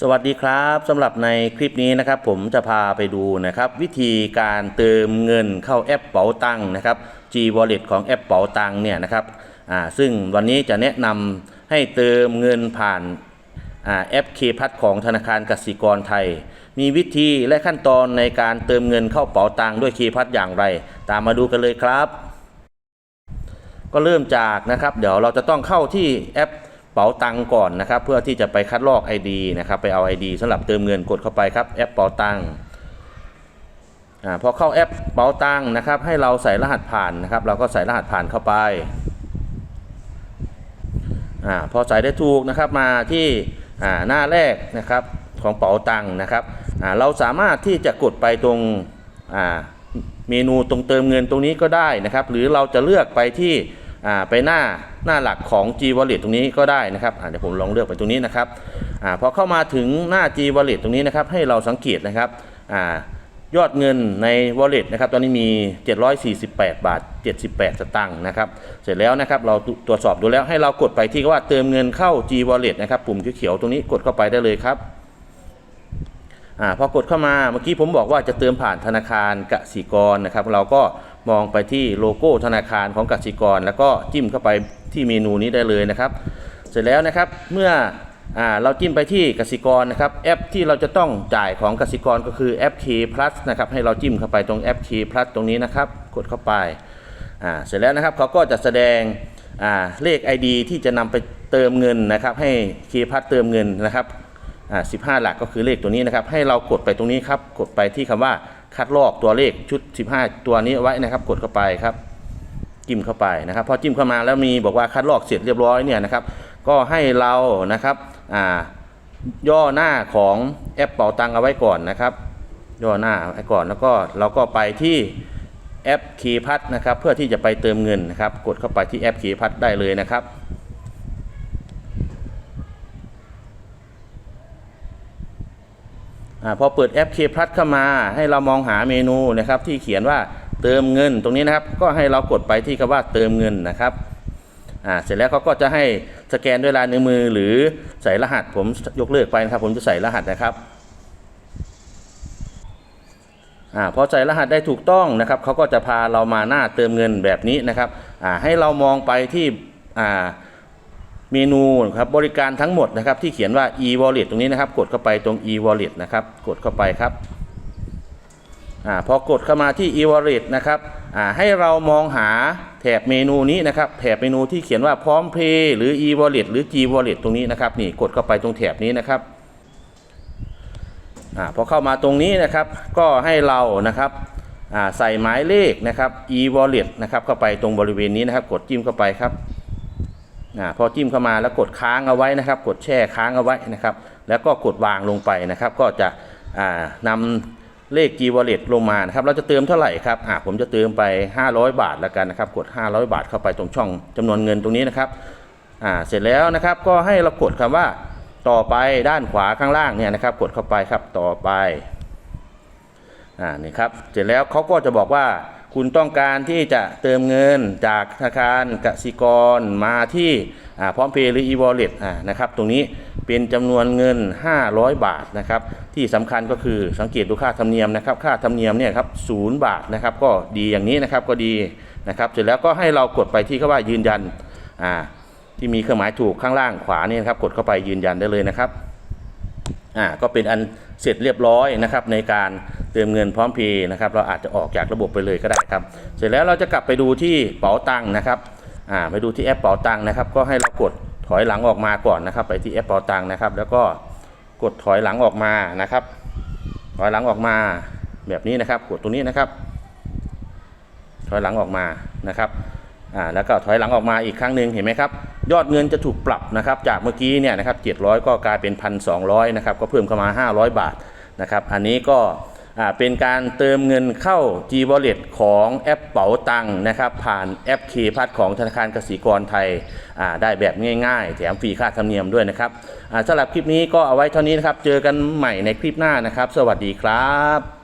สวัสดีครับสำหรับในคลิปนี้นะครับ ผมจะพาไปดูนะครับ วิธีการเติมเงินเข้าแอปเป๋าตังนะครับ G Wallet ของแอปเป๋าตังเนี่ยนะครับอ่าซึ่งวันนี้จะแนะนำให้เติมเงินผ่านอ่าแอปเคพัทของธนาคารกสิกรไทย มีวิธีและขั้นตอนในการเติมเงินเข้าเป๋าตังด้วยเคพัทอย่างไร ตามมาดูกันเลยครับ ก็เริ่มจากนะครับ เดี๋ยวเราจะต้องเข้าที่แอป เป๋าตังก่อนนะครับ เพื่อที่จะไปคัดลอก ID นะครับไปเอา ID สำหรับเติมเงินกดเข้าไปครับแอปเป๋าตังอ่าพอเข้าแอปเป๋าตังนะครับให้เราใส่รหัสผ่านนะครับ เราก็ใส่รหัสผ่านเข้าไปอ่าพอใส่ได้ถูกนะครับมาที่อ่าหน้าแรกนะครับของเป๋าตังนะครับอ่าเราสามารถที่จะกดไปตรงอ่าเมนูตรงเติมเงินตรงนี้ก็ได้นะครับ หรือเราจะเลือกไปที่ ไปหน้าหน้าหลักของ G Wallet ตรงนี้ก็ได้นะครับเดี๋ยวผมลองเลือกไปตรงนี้นะครับอพอเข้ามาถึงหน้า G Wallet ตรงนี้นะครับให้เราสังเกตนะครับอยอดเงินใน Wallet นะครับ ตอนนี้มี 748 บาท 78 สตางค์นะครับ เสร็จแล้วนะครับ เราตรวจสอบดูแล้วให้เรากดไปที่ว่าเติมเงินเข้า G Wallet นะครับ ปุ่มเขียวๆตรงนี้กดเข้าไปได้เลยครับ อ่า พอกดเข้ามา เมื่อกี้ผมบอกว่าจะเติมผ่านธนาคารกสิกรนะครับ เราก็ มองไปที่โลโก้ธนาคารของกสิกร แล้วก็จิ้มเข้าไปที่เมนูนี้ได้เลยนะครับ เสร็จแล้วนะครับเมื่ออเราจิ้มไปที่กสิกรนะครับแอปที่เราจะต้องจ่ายของกสิกรก็คือแอป K Plus นะครับให้เราจิ้มเข้าไปตรงแอป K Plus ตรงนี้นะครับ กดเข้าไปาเสร็จแล้วนะครับเขาก็จะแสดงเลข ID ที่จะนำไปเติมเงินนะครับ ให้ K Plus เติมเงินนะครับอ่า15หลักก็คือเลขตัวนี้นะครับ ให้เรากดไปตรงนี้ครับ กดไปที่คำว่า คัดลอกตัวเลขชุด 15 ตัวนี้ไว้นะครับ กดเข้าไปครับ จิ้มเข้าไปนะครับ พอจิ้มเข้ามาแล้วมีบอกว่าคัดลอกเสร็จเรียบร้อยเนี่ยนะครับ ก็ให้เรานะครับอ่าย่อหน้าของแอปเป๋าตังเอาไว้ก่อนนะครับ ย่อหน้าไว้ก่อนแล้วก็เราก็ไปที่แอปคีพัทนะครับ เพื่อที่จะไปเติมเงินนะครับ กดเข้าไปที่แอปคีพัทได้เลยนะครับ อา พอเปิดแอป K Plus เข้ามา ให้เรามองหาเมนูนะครับ ที่เขียนว่าเติมเงินตรงนี้นะครับ ก็ให้เรากดไปที่คำว่าเติมเงินนะครับเสร็จแล้วเขาก็จะให้สแกนด้วยลายนิ้วมือหรือใส่รหัสผมยกเลิกไปนะครับ ผมจะใส่รหัสนะครับอพอใส่รหัสได้ถูกต้องนะครับเขาก็จะพาเรามาหน้าเติมเงินแบบนี้นะครับให้เรามองไปที่ เมนูครับบริการทั้งหมดนะครับที่เขียนว่า e wallet ตรงนี้นะครับ กดเข้าไปตรง e wallet นะครับ กดเข้าไปครับอ่าพอกดเข้ามาที่ e wallet นะครับอ่าให้เรามองหาแถบเมนูนี้นะครับแถบเมนูที่เขียนว่าพร้อมเพย์หรือ e wallet หรือ g wallet ตรงนี้นะครับนี่กดเข้าไปตรงแถบนี้นะครับอ่าพอเข้ามาตรงนี้นะครับก็ให้เรานะครับอ่าใส่หมายเลขนะครับ e wallet นะครับเข้าไปตรงบริเวณนี้นะครับ กดจิ้มเข้าไปครับ อาพอจิ้มเข้ามาแล้วกดค้างเอาไว้นะครับ กดแช่ค้างเอาไว้นะครับ แล้วก็กดวางลงไปนะครับ ก็จะอ่านำเลข G Wallet ลงมานะครับ เราจะเติมเท่าไหร่ครับอ่าผมจะเติมไป 500 บาทแล้วกันนะครับ กด 500 บาทเข้าไปตรงช่องจำนวนเงินตรงนี้นะครับอ่าเสร็จแล้วนะครับก็ให้เรากดคำว่าต่อไปด้านขวาข้างล่างเนี่ยนะครับ กดเข้าไปครับต่อไปอ่านี่ครับเสร็จแล้วเขาก็จะบอกว่า คุณต้องการที่จะเติมเงินจากธนาคารกสิกรมาที่อ่าพร้อมเพย์หรือ e-wallet อ่านะครับ ตรงนี้เป็นจำนวนเงิน 500 บาทนะครับ ที่สำคัญก็คือสังเกตดูค่าธรรมเนียมนะครับ ค่าธรรมเนียมเนี่ยครับศูนย์บาทนะครับ ก็ดีอย่างนี้นะครับก็ดีนะครับ เสร็จแล้วก็ให้เรากดไปที่คำว่ายืนยันอ่าที่มีเครื่องหมายถูกข้างล่างขวานี่นะครับกดเข้าไปยืนยันได้เลยนะครับอ่าก็เป็นอันเสร็จเรียบร้อยนะครับในการ เติมเงินพร้อมเพย์นะครับเราอาจจะออกจากระบบไปเลยก็ได้ครับ เสร็จแล้วเราจะกลับไปดูที่เป๋าตังค์นะครับอ่าไปดูที่แอปเป๋าตังค์นะครับ ก็ให้เรากดถอยหลังออกมาก่อนนะครับ ไปที่แอปเป๋าตังค์นะครับ แล้วก็กดถอยหลังออกมานะครับ ถอยหลังออกมาแบบนี้นะครับ กดตรงนี้นะครับ ถอยหลังออกมานะครับอ่าแล้วก็ถอยหลังออกมาอีกครั้งหนึ่งเห็นไหมครับ ยอดเงินจะถูกปรับนะครับ จากเมื่อกี้เนี่ยนะครับ700 ก็กลายเป็น 1,200 นะครับ ก็เพิ่มเข้ามา 500 บาทนะครับ อันนี้ก็ เป็นการเติมเงินเข้า G Wallet ของแอปเป๋าตังค์นะครับ ผ่านแอปเคพัดของธนาคารกสิกรไทยได้แบบง่ายๆ แถมฟรีค่าธรรมเนียมด้วยนะครับสำหรับคลิปนี้ก็เอาไว้เท่านี้นะครับ เจอกันใหม่ในคลิปหน้านะครับ สวัสดีครับ